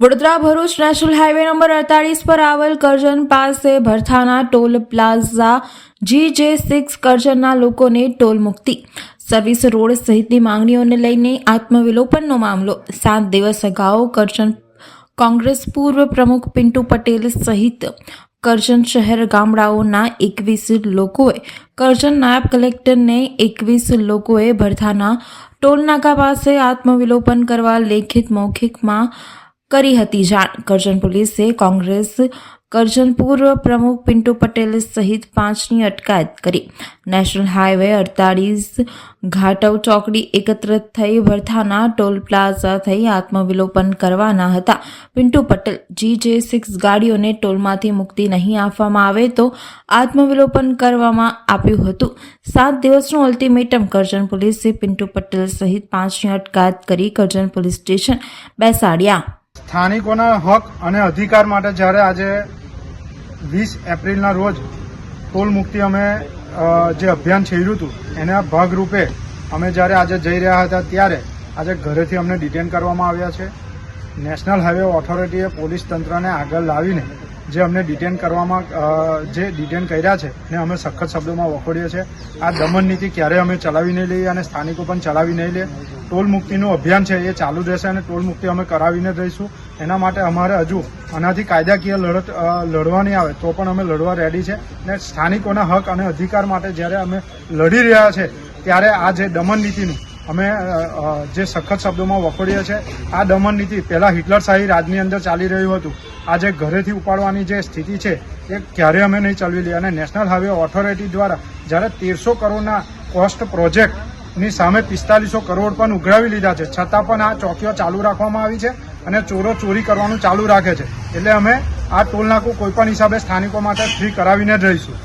Vadodara Bharuch national highway number અડતાલીસ પર આવેલ કરજણ પાસે ભરથાના ટોલ પ્લાઝા જી જે સિક્સ કરજણના લોકોને ટોલ મુક્તિ. સર્વિસ રોડ સહિતની માંગણીઓને લઈને આત્મવિલોપનનો મામલો. સાત દિવસ અગાઉ કરજણ કોંગ્રેસ પૂર્વ પ્રમુખ પિન્ટુ પટેલ સહિત કરજણ શહેર ગામડાઓના એકવીસ લોકોએ, કરજણ નાયબ કલેક્ટરને એકવીસ લોકોએ ભરથાના ટોલનાકા પાસે આત્મવિલોપન કરવા લેખિત મૌખિકમાં કરી હતી જાણ. કરજણ પોલીસે કોંગ્રેસ કરજણ પ્રમુખ પિન્ટુ પટેલ સહિત પાંચની અટકાયત કરી. નેશનલ હાઈવે અડતાળીસ ઘાટવ ચોકડી એકત્ર થઈ વરથાના ટોલ પ્લાઝા થઈ આત્મવિલોપન કરવાના હતા. પિન્ટુ પટેલ જી જે સિક્સ ગાડીઓને ટોલમાંથી મુક્તિ નહીં આપવામાં આવે તો આત્મવિલોપન કરવામાં આપ્યું હતું. સાત દિવસનું અલ્ટિમેટમ કરજણ પોલીસે પિન્ટુ પટેલ સહિત પાંચની અટકાયત કરી કરજણ પોલીસ સ્ટેશન બેસાડ્યા. સ્થાનિકોના હક અને અધિકાર માટે જ્યારે આજે વીસ એપ્રિલના રોજ ટોલ મુક્તિ અમે જે અભિયાન છેડ્યું હતું, એના ભાગરૂપે અમે જ્યારે આજે જઈ રહ્યા હતા ત્યારે આજે ઘરેથી અમને ડિટેન કરવામાં આવ્યા છે. નેશનલ હાઈવે ઓથોરિટીએ પોલીસ તંત્રને આગળ લાવીને જે અમને ડિટેન કરવામાં જે ડિટેન કર્યા છે ને અમે સખત શબ્દોમાં વખોડીએ છીએ. આ દમન નીતિ ક્યારેય અમે ચલાવી નહીં લઈએ અને સ્થાનિકો પણ ચલાવી નહીં લે. ટોલ મુક્તિનું અભિયાન છે, એ ચાલુ રહેશે અને ટોલ મુક્તિ અમે કરાવીને રહીશું. એના માટે અમારે હજુ આનાથી કાયદાકીય લડત લડવાની આવે, તો પણ અમે લડવા રેડી છે. ને સ્થાનિકોના હક અને અધિકાર માટે જ્યારે અમે લડી રહ્યા છે, ત્યારે આ જે દમન નીતિનું અમે જે સખત શબ્દોમાં વખોડીએ છીએ, આ દમન નીતિ પહેલાં હિટલરશાહી રાજની અંદર ચાલી રહ્યું હતું. આજે ઘરેથી ઉપાડવાની જે સ્થિતિ છે, એ ક્યારેય અમે નહીં ચલાવી લઈએ અને નેશનલ હાઈવે ઓથોરિટી દ્વારા જ્યારે તેરસો કરોડના કોસ્ટ પ્રોજેક્ટની સામે પિસ્તાલીસો કરોડ પણ ઉઘરાવી લીધા છે, છતાં પણ આ ચોકીઓ ચાલુ રાખવામાં આવી છે અને ચોરો ચોરી કરવાનું ચાલુ રાખે છે. એટલે અમે આ ટોલ નાકું કોઈ હિસાબે સ્થાનિકો માટે ફ્રી કરાવીને જ રહીશું.